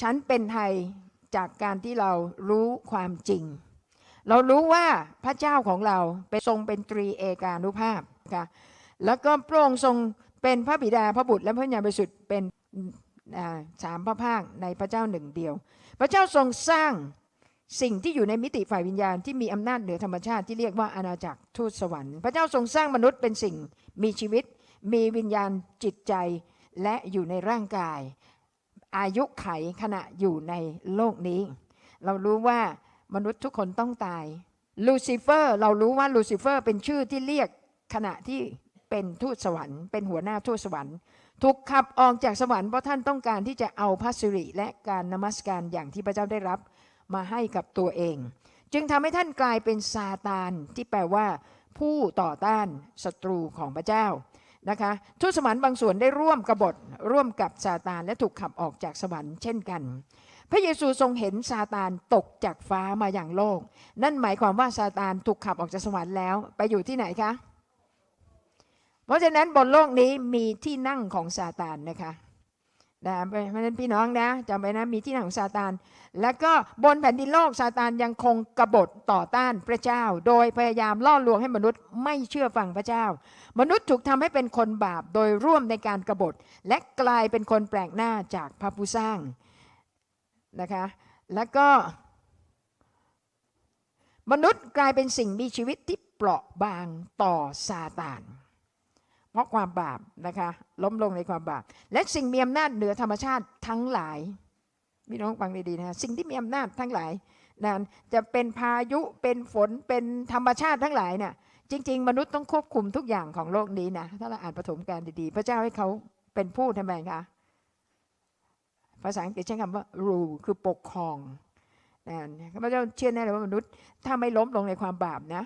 ฉันเป็นไทยจากการที่เรารู้ความจริง เรารู้ว่าพระเจ้าของเราเป็นทรงเป็นตรีเอกานุภาพนะคะแล้วก็พระองค์ทรงเป็นพระบิดาพระบุตรและพระญาณบริสุทธิ์เป็นสามพระภาคในพระเจ้าหนึ่งเดียว พระเจ้าทรงสร้างสิ่งที่อยู่ในมิติฝ่ายวิญญาณที่มีอำนาจเหนือธรรมชาติที่เรียกว่าอาณาจักรทูตสวรรค์ พระเจ้าทรงสร้างมนุษย์เป็นสิ่งมีชีวิต มีวิญญาณจิตใจและอยู่ในร่างกาย อายุไขขณะอยู่ในโลกนี้ เรารู้ว่ามนุษย์ทุกคนต้องตายลูซิเฟอร์เรารู้ว่าลูซิเฟอร์เป็นชื่อที่เรียกขณะที่เป็นทูตสวรรค์เป็นหัวหน้าทูตสวรรค์ถูกขับออกจากสวรรค์เพราะท่านต้องการที่จะเอาพระสิริและการนมัสการอย่างที่พระเจ้าได้รับมาให้กับตัวเอง จึงทำให้ท่านกลายเป็นซาตานที่แปลว่า ผู้ต่อต้านศัตรูของพระเจ้า นะคะทูตสวรรค์บางส่วนได้ร่วมกบฏร่วมกับซาตานและถูกขับออกจากสวรรค์เช่นกัน พระเยซูทรงเห็นซาตานตกจากฟ้ามาอย่างโลก นั่นหมายความว่าซาตานถูกขับออกจากสวรรค์แล้วไปอยู่ที่ไหนคะ เพราะฉะนั้นบนโลกนี้มีที่นั่งของซาตานนะคะ นะเพราะฉะนั้นพี่น้องนะจำไว้นะมีที่นั่งของซาตาน แล้วก็บนแผ่นดินโลกซาตานยังคงกบฏต่อต้านพระเจ้า โดยพยายามล่อลวงให้มนุษย์ไม่เชื่อฟังพระเจ้า มนุษย์ถูกทำให้เป็นคนบาปโดยร่วมในการกบฏ และกลายเป็นคนแปลกหน้าจากพระผู้สร้างนะคะแล้วก็ มนุษย์กลายเป็นสิ่งมีชีวิตที่เปราะบางต่อซาตาน เพราะความบาปนะคะ ล้มลงในความบาป และสิ่งมีอำนาจเหนือธรรมชาติทั้งหลายพี่น้องฟังดีๆนะสิ่งที่มีอำนาจทั้งหลายนั้นจะเป็นพายุเป็นฝนเป็นธรรมชาติทั้งหลายเนี่ยจริง ๆ มนุษย์ต้องควบคุมทุกอย่างของโลกนี้นะถ้าเราอ่านปฐมกาลดีๆ พระเจ้าให้เขาเป็นผู้ทำไมคะภาษาอังกฤษใช้คำว่า rule คือปกครองนะข้าพเจ้าเชื่อแน่เลยว่ามนุษย์ถ้าไม่ล้มลงในความบาปนะ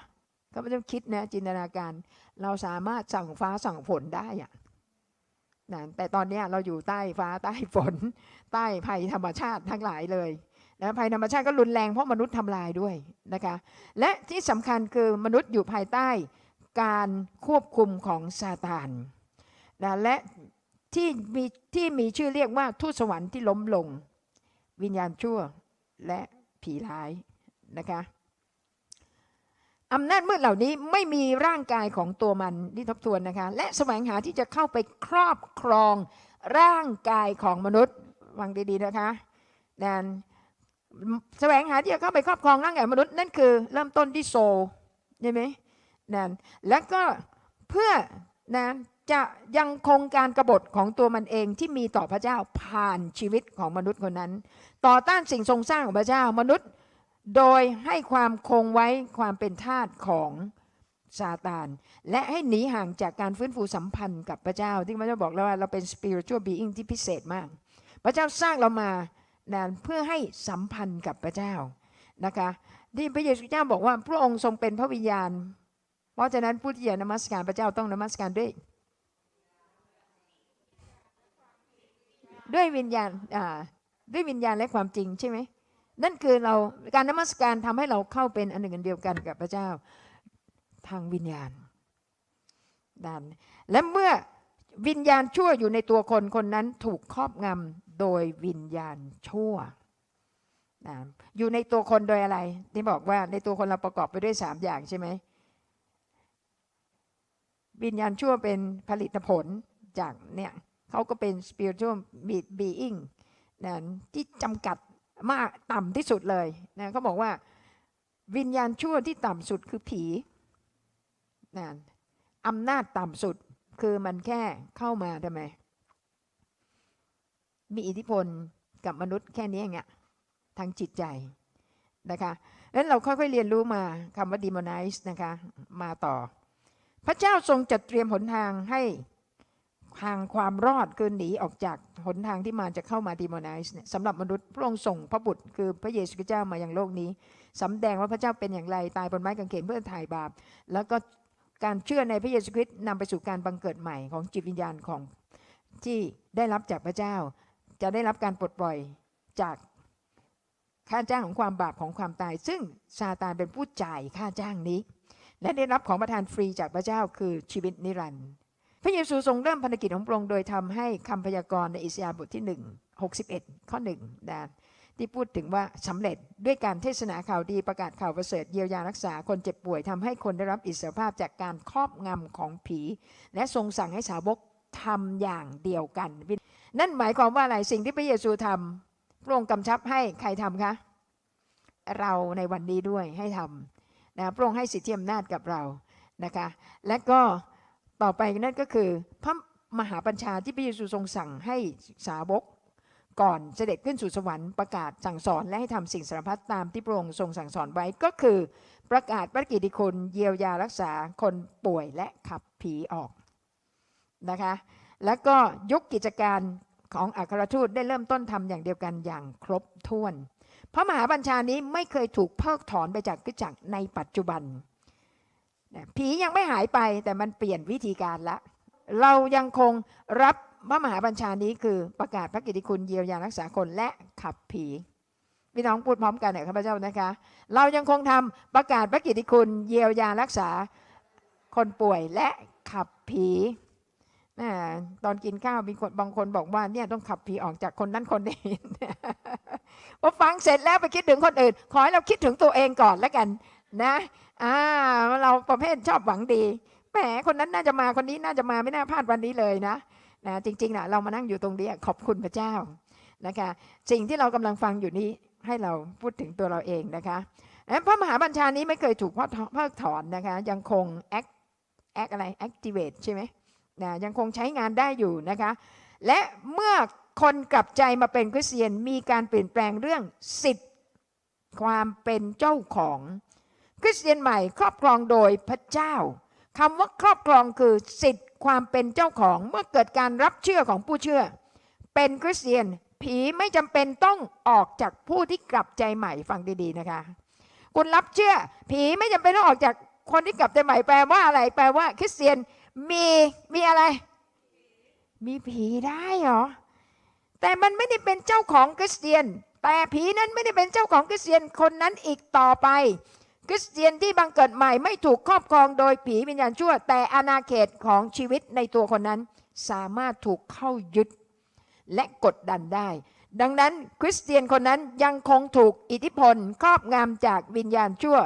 ข้าพเจ้าคิดนะจินตนาการ เราสามารถสั่งฟ้าสั่งฝนได้อะนะแต่ตอนนี้เราอยู่ใต้ฟ้าใต้ฝน ใต้ภัยธรรมชาติทั้งหลายเลยนะภัยธรรมชาติก็รุนแรงเพราะมนุษย์ทำลายด้วยนะคะและที่สำคัญคือมนุษย์อยู่ภายใต้การควบคุมของซาตานนะและที่มีที่มีชื่อเรียกว่าทูตสวรรค์ที่ล้มลง วิญญาณชั่วและผีร้ายนะคะ อำนาจมืดเหล่านี้ไม่มีร่างกายของตัวมันที่ทบทวนนะคะ และแสวงหาที่จะเข้าไปครอบครองร่างกายของมนุษย์ฟังดีๆนะคะนั่นแสวงหาที่จะเข้าไปครอบครองร่างกายมนุษย์นั่นคือเริ่มต้นที่โซลใช่ไหมนั่นแล้วก็เพื่อนะจะยังคงการกรบฏของตัวมันเองที่มีต่อพระเจ้าผ่านชีวิตของมนุษย์คนนั้น ต่อต้านสิ่งทรงสร้างของพระเจ้ามนุษย์ โดยให้ความคงไว้ความเป็นทาสของซาตาน และให้หนีห่างจากการฟื้นฟูสัมพันธ์กับพระเจ้า ที่พระเจ้าบอกแล้วว่าเราเป็น spiritual being ที่พิเศษมาก พระเจ้าสร้างเรามานะเพื่อให้สัมพันธ์กับพระเจ้านะคะที่พระเยซูเจ้าบอกว่าพระองค์ทรงเป็นพระวิญญาณ เพราะฉะนั้นผู้ที่จะนมัสการพระเจ้าต้องนมัสการด้วย ด้วยวิญญาณด้วยวิญญาณและความจริงใช่ไหม นั่นคือเราการนมัสการทำให้เราเข้าเป็นอันหนึ่งอันเดียวกันกับพระเจ้าทางวิญญาณดันและเมื่อวิญญาณชั่วอยู่ในตัวคนคนนั้นถูกครอบงำโดยวิญญาณชั่วนะอยู่ในตัวคนโดยอะไร ที่บอกว่าในตัวคนเราประกอบไปด้วยสามอย่างใช่ไหมวิญญาณชั่วเป็นผลิตผลจากเนี่ยเขาก็เป็น spiritual being นะที่จำกัด มากต่ำที่สุดเลยนะเขาบอกว่าวิญญาณชั่วที่ต่ำสุดคือผีนะอำนาจต่ำสุดคือมันแค่เข้ามาทำไม มีอิทธิพลกับมนุษย์แค่นี้เองอะทางจิตใจนะคะแล้วเราค่อยๆเรียนรู้มาคำว่า demonize นะคะ มาต่อ พระเจ้าทรงจัดเตรียมหนทางให้ ทางความรอดคือหนีออกจากหนทางที่มารจะเข้ามาดีมอ i z e เนี่ยสำหรับมนุษย์พระองค์ส่งพระบุตรคือพระเยซูคริสต์เจ้ามายังโลกนี้สำแดงว่าพระเจ้าเป็นอย่างไรตายบนไม้กางเขนเพื่อถ่ายบาป แล้วก็การเชื่อในพระเยซูคริสต์นำไปสู่การบังเกิดใหม่ของจิตวิญญาณของที่ได้รับจากพระเจ้า จะได้รับการปลดปล่อยจากค่าจ้างของความบาปของความตาย ซึ่งซาตานเป็นผู้จ่ายค่าจ้างนี้ และได้รับของประทานฟรีจากพระเจ้าคือชีวิตนิรันดร์ พระเยซูทรงเริ่มภารกิจของพระองค์โดยทำให้คำพยากรณ์ในอิสยาห์บทที่ 1 61 ข้อ1นะที่พูดถึงว่าสำเร็จด้วยการเทศนาข่าวดีประกาศข่าวประเสริฐเยียวยารักษาคนเจ็บป่วยทำให้คนได้รับอิสรภาพจากการครอบงำของผี และทรงสั่งให้สาวกทำอย่างเดียวกัน นั่นหมายความว่าอะไรสิ่งที่พระเยซูทำพระองค์กำชับให้ใครทำคะเราในวันนี้ด้วยให้ทำนะพระองค์ให้สิทธิอำนาจกับเรานะคะ และก็ ต่อไปนั่นก็คือ พระมหาบัญชาที่พระเยซูทรงสั่งให้สาวก ก่อนเสด็จขึ้นสู่สวรรค์ประกาศสั่งสอนและให้ทำสิ่งสารพัดตามที่พระองค์ทรงสั่งสอนไว้ก็คือ ประกาศพระกิติคุณเยียวยารักษาคนป่วยและขับผีออกนะคะแล้วก็ยุคกิจการของอัครทูตได้เริ่มต้นทำอย่างเดียวกันอย่างครบถ้วน พระมหาบัญชานี้ไม่เคยถูกเพิกถอนไปจากกิจจักรในปัจจุบัน ผียังไม่หายไปแต่มันเปลี่ยนวิธีการละ เรายังคงรับพระมหาบัญชานี้คือประกาศพระกิติคุณเยียวยารักษาคนและขับผีพี่น้องพูดพร้อมกันหน่อยข้าพเจ้านะคะ เรายังคงทำประกาศพระกิตติคุณเยียวยารักษาคนป่วยและขับผีนะตอนกินข้าวมีคนบางคนบอกว่าเนี่ยต้องขับผีออกจากคนนั้นคนนี้พอฟังเสร็จแล้วไปคิดถึงคนอื่น ขอให้เราคิดถึงตัวเองก่อนแล้วกัน นะอ่าเราประเภทชอบหวังดีแหมคนนั้นน่าจะมาคนนี้น่าจะมาไม่น่าพลาดวันนี้เลยนะนะจริงๆนะเรามานั่งอยู่ตรงนี้ขอบคุณพระเจ้านะคะสิ่งที่เรากำลังฟังอยู่นี้ให้เราพูดถึงตัวเราเองนะคะพระมหาบัญชานี้ไม่เคยถูกเพิกถอนนะคะยังคง act act อะไร activate ใช่ไหมนะยังคงใช้งานได้อยู่นะคะและเมื่อคนกลับใจมาเป็นคริสเตียนมีการเปลี่ยนแปลงเรื่องสิทธิ์ความเป็นเจ้าของ คริสเตียนใหม่ครอบครองโดยพระเจ้าคำว่าครอบครองคือสิทธิ์ความเป็นเจ้าของเมื่อเกิดการรับเชื่อของผู้เชื่อ เป็นคริสเตียนผีไม่จำเป็นต้องออกจากผู้ที่กลับใจใหม่ฟังดีๆนะคะ คุณรับเชื่อ ผีไม่จำเป็นต้องออกจากคนที่กลับใจใหม่แปลว่าอะไร แปลว่า คริสเตียนมีมีอะไร มีผีได้เหรอแต่มันไม่ได้เป็นเจ้าของคริสเตียน แต่ผีนั้นไม่ได้เป็นเจ้าของคริสเตียนคนนั้นอีกต่อไป คริสเตียนที่บังเกิดใหม่ไม่ถูกครอบครองโดยผีวิญญาณชั่ว แต่อาณาเขตของชีวิตในตัวคนนั้น สามารถถูกเข้ายึดและกดดันได้ ดังนั้นคริสเตียนคนนั้นยังคงถูกอิทธิพลครอบงำจากวิญญาณชั่ว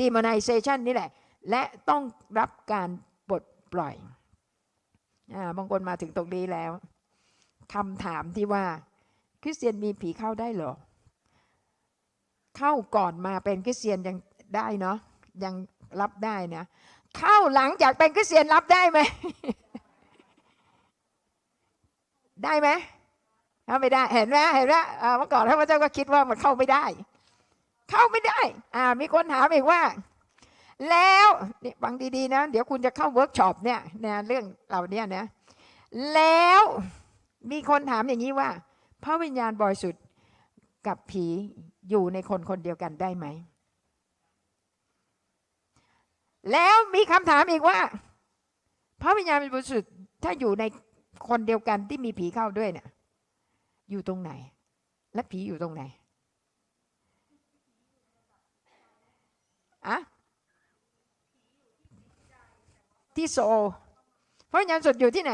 demonization นี่แหละ และต้องรับการปลดปล่อยอบางคนมาถึงตรงนี้แล้วคำถามที่ว่า คริสเตียนมีผีเข้าได้หรอ เข้าก่อนมาเป็นคริสเตียนยังได้เนาะยังรับได้นะ เข้าหลังจากเป็นคริสเตียนรับได้ไหม ได้ไหมเข้าไม่ได้เห็นไหมเห็นไหมอ่าเมื่อก่อนพระเจ้าก็คิดว่ามันเข้าไม่ได้ เข้าไม่ได้ อ่า มีคนถามอีกว่า แล้วนี่ฟังดีๆนะ เดี๋ยวคุณจะเข้าเวิร์กช็อปเนี่ยนะเรื่องเหล่านี้นะแล้วมีคนถามอย่างนี้ว่า พระวิญญาณบริสุทธิ์ กับผีอยู่ในคนคนเดียวกันได้ไหม แล้วมีคำถามอีกว่า พระวิญญาณบริสุทธิ์ถ้าอยู่ในคนเดียวกันที่มีผีเข้าด้วยเนี่ยอยู่ตรงไหน และผีอยู่ตรงไหนอะที่โซพระวิญญาณสุทธิ์อยู่ที่ไหน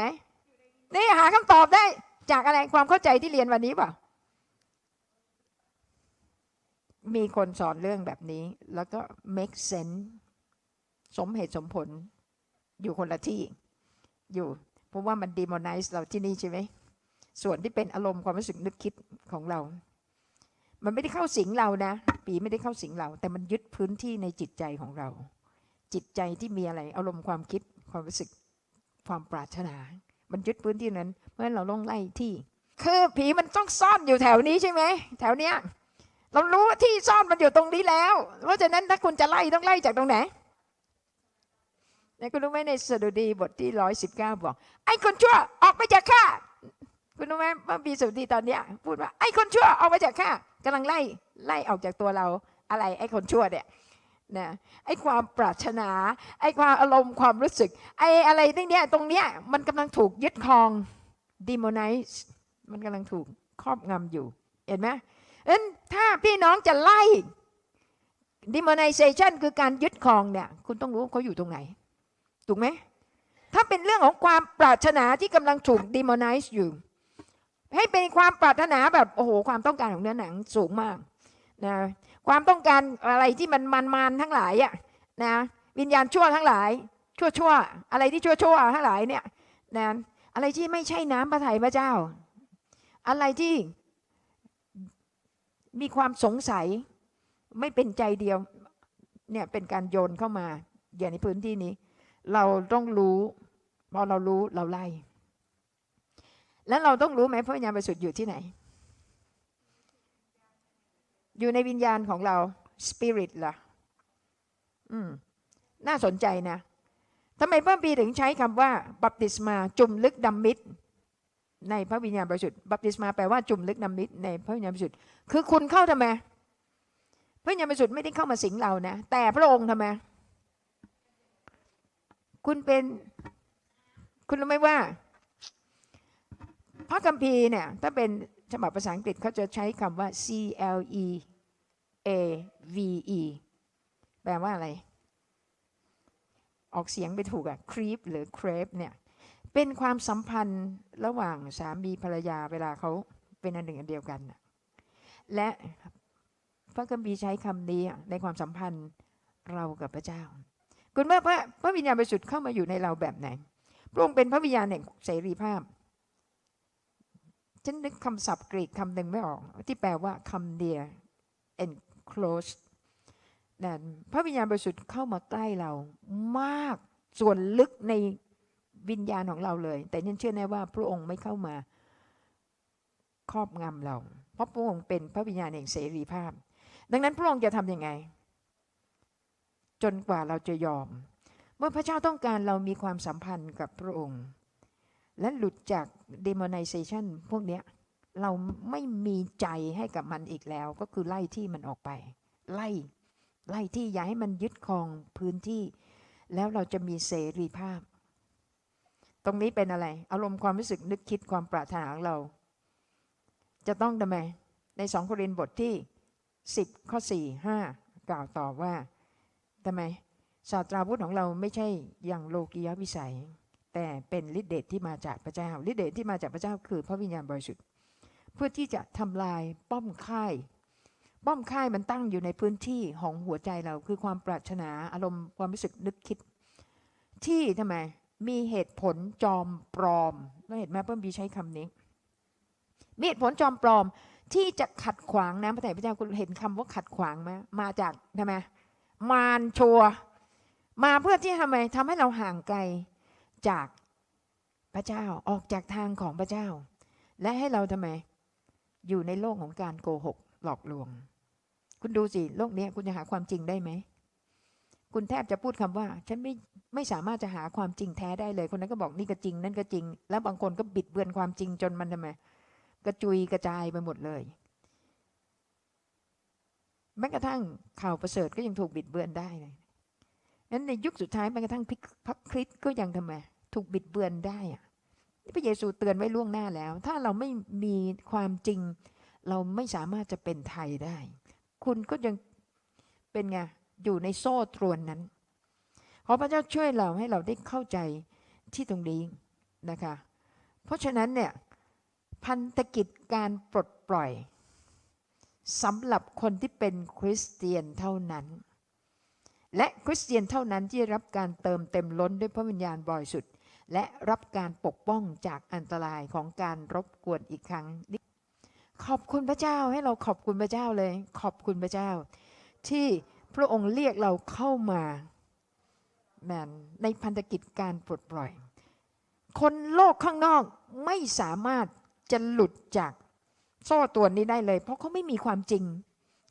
นี่หาคำตอบได้จากอะไรความเข้าใจที่เรียนวันนี้เปล่า มีคนสอนเรื่องแบบนี้ แล้วก็ make sense สมเหตุสมผล อยู่คนละที่อยู่ เพราะว่ามัน demonize เราที่นี่ใช่ไหม ส่วนที่เป็นอารมณ์ความรู้สึกนึกคิดของเรา มันไม่ได้เข้าสิงเรานะ ปีไม่ได้เข้าสิงเรา แต่มันยึดพื้นที่ในจิตใจของเรา จิตใจที่มีอะไร อารมณ์ความคิด ความรู้สึก ความปรารถนา มันยึดพื้นที่นั้น เพราะฉะนั้นเราต้องไล่ที่ คือผีมันต้องซ่อนอยู่แถวนี้ใช่ไหม แถวเนี้ย เรารู้ว่าที่ซ่อนมันอยู่ตรงนี้แล้ว เพราะฉะนั้นถ้าคุณจะไล่ต้องไล่จากตรงไหนนคุณรู้ไหมในสดุดีบทที่ร้อยสิบเก้าบอกไอ้คนชั่วออกไปจากข้าคุณรู้ไหมว่ามีสดุดีตอนเนี้ยพูดว่าไอ้คนชั่วออกไปจากข้ากำลังไล่ไล่ออกจากตัวเราอะไรไอ้คนชั่วเนี่ยนะไอ้ความปรารถนา ไอ้ความอารมณ์ความรู้สึก ไอ้อะไรตรงเนี้ยตรงเนี้ยมันกำลังถูกยึดครอง demonize มันกำลังถูกครอบงำอยู่ เห็นไหม เอ็นถ้าพี่น้องจะไล่ demonization คือการยึดครองเนี่ย คุณต้องรู้เขาอยู่ตรงไหน ถูกไหม ถ้าเป็นเรื่องของความปรารถนาที่กำลังถูก demonize อยู่ ให้เป็นความปรารถนาแบบ โอ้โห ความต้องการของเนื้อหนังสูงมากนะความต้องการอะไรที่มันมันๆทั้งหลายอะนะวิญญาณชั่วทั้งหลาย ชั่วชั่วอะไรที่ชั่วชั่วทั้งหลายเนี่ยนะอะไรที่ไม่ใช่น้ำพระทัยพระเจ้า อะไรที่ มีความสงสัยไม่เป็นใจเดียวเนี่ยเป็นการโยนเข้ามาอย่างในพื้นที่นี้ เราต้องรู้พอเรารู้เราไล่ แล้วเราต้องรู้ไหมพระวิญญาณบริสุทธิ์อยู่ที่ไหน อยู่ในวิญญาณของเราสปิริตล่ะอืมน่าสนใจนะทำไมพระบีถึงใช้คำว่า บัพติศมาจุ่มลึกดำมิดในพระวิญญาณบริสุทธิ์บัพติศมาแปลว่าจุ่มลึกดำมิดในพระวิญญาณบริสุทธิ์ คือคุณเข้าทำไมพระวิญญาณบริสุทธิ์ไม่ได้เข้ามาสิงเรานะแต่พระองค์ทำไมคุณเป็น คุณรู้ไหมว่า พระคัมภีร์เนี่ยถ้าเป็นฉบับภาษาอังกฤษเขาจะใช้คำว่า C L E A V E แปลว่าอะไร ออกเสียงไปถูกอะ creep หรือ crepe เนี่ยเป็นความสัมพันธ์ระหว่างสามีภรรยาเวลาเขาเป็นอันหนึ่งอันเดียวกันน่ะ และพระคัมภีร์ใช้คำนี้ในความสัมพันธ์เรากับพระเจ้า คุณว่าพระพระวิญญาณบริสุทธิ์เข้ามาอยู่ในเราแบบไหน พระองค์เป็นพระวิญญาณแห่งเสรีภาพ ฉันนึกคำศัพท์กรีกคำหนึ่งไม่ออก ที่แปลว่า come near and close นั่นพระวิญญาณบริสุทธิ์เข้ามาใกล้เรามากส่วนลึกในวิญญาณของเราเลย แต่ฉันเชื่อแน่ว่าพระองค์ไม่เข้ามาครอบงำเรา เพราะพระองค์เป็นพระวิญญาณแห่งเสรีภาพ ดังนั้นพระองค์จะทำยังไง จนกว่าเราจะยอม เมื่อพระเจ้าต้องการเรามีความสัมพันธ์กับพระองค์ และหลุดจาก demonization พวกเนี้ยเราไม่มีใจให้กับมันอีกแล้ว ก็คือไล่ที่มันออกไป ไล่ ไล่ที่อย่าให้มันยึดครองพื้นที่ แล้วเราจะมีเสรีภาพ ตรงนี้เป็นอะไร อารมณ์ความรู้สึกนึกคิดความปรารถนาของเรา จะต้องทำไมในสองโครินธ์บทที่ 10 ข้อ 4 5 กล่าวต่อว่าทำไมศาสตราวุธของเราไม่ใช่อย่างโลกียวิสัย แต่เป็นฤทธิเดชที่มาจากพระเจ้าฤทธิเดชที่มาจากพระเจ้าคือพระวิญญาณบริสุทธิ์เพื่อที่จะทำลายป้อมค่ายป้อมค่ายมันตั้งอยู่ในพื้นที่ของหัวใจเราคือความปรารถนาอารมณ์ความรู้สึกนึกคิด ที่ทำไมมีเหตุผลจอมปลอมเราเห็นไหมเพิ่มบีใช้คำนี้ มีเหตุผลจอมปลอมที่จะขัดขวางน้ำพระทัยพระเจ้าคุณเห็นคำว่าขัดขวางไหมมาจากทำไมมารชัวมาเพื่อที่ทำไมทำให้เราห่างไกลจากพระเจ้าออกจากทางของพระเจ้า และให้เราทำไม อยู่ในโลกของการโกหกหลอกลวง คุณดูสิโลกนี้คุณจะหาความจริงได้ไหมคุณแทบจะพูดคำว่า ฉันไม่ไม่สามารถจะหาความจริงแท้ได้เลย คนนั้นก็บอกนี่ก็จริง นั่นก็จริง แล้วบางคนก็บิดเบือนความจริงจนมันทำไม กระจุยกระจายไปหมดเลยแม้กระทั่งข่าวประเสริฐก็ยังถูกบิดเบือนได้เลยนั้นในยุคสุดท้ายแม้กระทั่งพระคริสก็ยังทำไมถูกบิดเบือนได้อะพระเยซูเตือนไว้ล่วงหน้าแล้ว ถ้าเราไม่มีความจริง เราไม่สามารถจะเป็นไทยได้ คุณก็ยังเป็นไงอยู่ในโซ่ตรวนนั้น ขอพระเจ้าช่วยเราให้เราได้เข้าใจที่ตรงนี้นะคะ เพราะฉะนั้นเนี่ย พันธกิจการปลดปล่อยสำหรับคนที่เป็นคริสเตียนเท่านั้น และคริสเตียนเท่านั้นที่รับการเติมเต็มล้นด้วยพระวิญญาณบริสุทธิ์และรับการปกป้องจากอันตรายของการรบกวนอีกครั้ง ขอบคุณพระเจ้าให้เราขอบคุณพระเจ้าเลย ขอบคุณพระเจ้า ที่พระองค์เรียกเราเข้ามาแมนในพันธกิจการปลดปล่อย คนโลกข้างนอกไม่สามารถ จะหลุดจากโซ่ตัวนนี้ได้เลย เพราะเขาไม่มีความจริง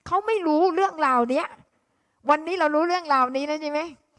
เขาไม่รู้เรื่องราวเนี้ย วันนี้เรารู้เรื่องราวนี้แล้วใช่ไหม